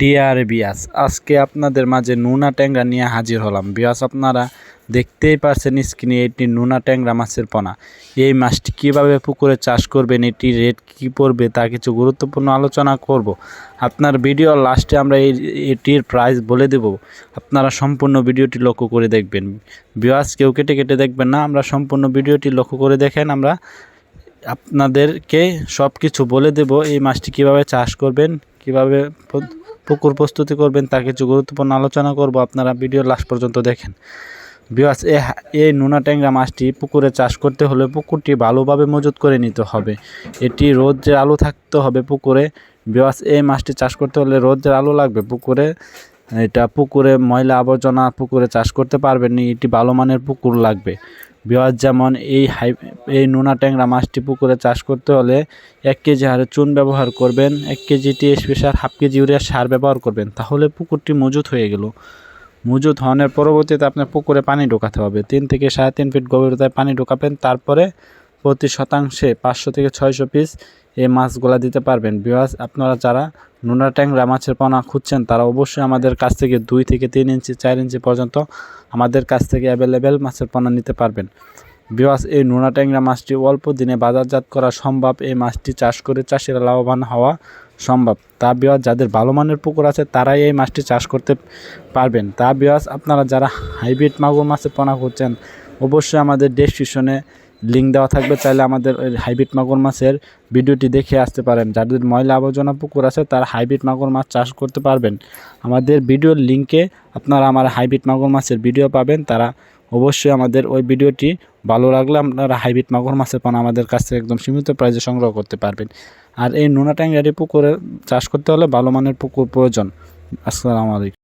Deer বিয়াস আজকে আপনাদের মাঝে নোনা ট্যাংরা নিয়ে হাজির হলাম। বিয়াস, আপনারা দেখতেই পারছেন স্ক্রিনে এটি নোনা ট্যাংরা মাছের পোনা। এই মাছটি কীভাবে পুকুরে চাষ করবেন, এটি রেট কী পড়বে, তা কিছু গুরুত্বপূর্ণ আলোচনা করব। আপনার ভিডিও লাস্টে আমরা এই এটির প্রাইস বলে দেব। আপনারা সম্পূর্ণ ভিডিওটি লক্ষ্য করে দেখবেন। বিয়াস, কেউ কেটে কেটে দেখবেন না, আমরা সম্পূর্ণ ভিডিওটি লক্ষ্য করে দেখেন, আমরা আপনাদেরকে সব কিছু বলে দেব। এই মাছটি কীভাবে চাষ করবেন, কীভাবে পুকুর প্রস্তুতি করবেন তা কিছু গুরুত্বপূর্ণ আলোচনা করব। আপনারা ভিডিও লাস্ট পর্যন্ত দেখেন। বিয়াস এ এই নোনা ট্যাংরা মাছটি পুকুরে চাষ করতে হলে পুকুরটি ভালোভাবে মজুত করে নিতে হবে। এটি রোদ্রের আলো থাকতে হবে পুকুরে। বিয়াস এই মাছটি চাষ করতে হলে রোদ্রের আলো লাগবে পুকুরে। এটা পুকুরে ময়লা আবর্জনা পুকুরে চাষ করতে পারবেন না, এটি ভালো মানের পুকুর লাগবে। বিয়াস যেমন এই হাই, এই নোনা ট্যাংরা মাছটি পুকুরে চাষ করতে হলে এক কেজি হারে চুন ব্যবহার করবেন, এক কেজি টিএসপি সার, হাফ কেজি ইউরিয়া সার ব্যবহার করবেন। তাহলে পুকুরটি মজুত হয়ে গেল। মজুত হওয়ার পরবর্তীতে আপনার পুকুরে পানি ঢোকাতে হবে। তিন থেকে সাড়ে তিন ফিট গভীরতায় পানি ঢোকাবেন, তারপরে প্রতি শতাংশে পাঁচশো থেকে ছয়শো পিস এই মাছগুলা দিতে পারবেন। বিওয়াজ আপনারা যারা নোনা ট্যাংরা মাছের পোনা খুঁজছেন, তারা অবশ্যই আমাদের কাছ থেকে দুই থেকে তিন ইঞ্চি, চার ইঞ্চি পর্যন্ত আমাদের কাছ থেকে অ্যাভেলেবেল মাছের পোনা নিতে পারবেন। বিওয়াস এই নোনা ট্যাংরা মাছটি অল্প দিনে বাজারজাত করা সম্ভব। এই মাছটি চাষ করে চাষিরা লাভবান হওয়া সম্ভব। তা বিওয়াস যাদের ভালো মানের পুকুর আছে, তারাই এই মাছটি চাষ করতে পারবেন। তা বিওয়াস আপনারা যারা হাইব্রিড মাগুর মাছের পোনা খুঁজছেন, অবশ্যই আমাদের ডেসক্রিপশনে লিঙ্ক দেওয়া থাকবে চাইলে আমাদের হাইব্রিড মাগুর মাছের ভিডিওটি দেখে আসতে পারেন। যাদের ময়লা আবর্জনা পুকুর আছে, তারা হাইব্রিড মাগুর মাছ চাষ করতে পারবেন। আমাদের ভিডিওর লিঙ্কে আপনারা আমার হাইব্রিড মাগুর মাছের ভিডিও পাবেন। তারা অবশ্যই আমাদের ওই ভিডিওটি ভালো লাগলে আপনারা হাইব্রিড মাগুর মাছের পানা আমাদের কাছ থেকে একদম সীমিত প্রাইজে সংগ্রহ করতে পারবেন। আর এই নোনা ট্যাংরাটি পুকুরে চাষ করতে হলে ভালো মানের পুকুর প্রয়োজন। আসসালামু আলাইকুম।